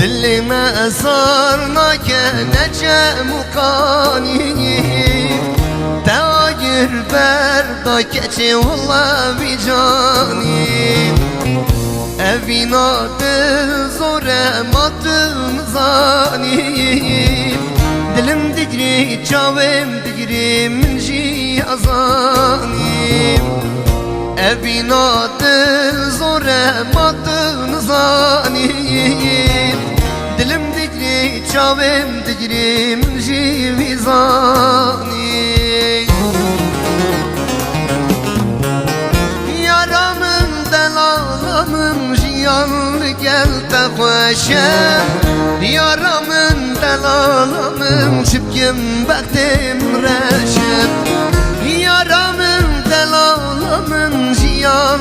Dilime sarnake nece mukani. Tagir berda keçi valla vicani. Evina dil zore matın zani. Dilim digri çavim digri min jî azani. Evina dil zore digri çavim digri min jî vizani Yaramın delalamın jiyan gel te xoşem Yaramın delalamın çipkim bektim reşem Yaramın delalamın jiyan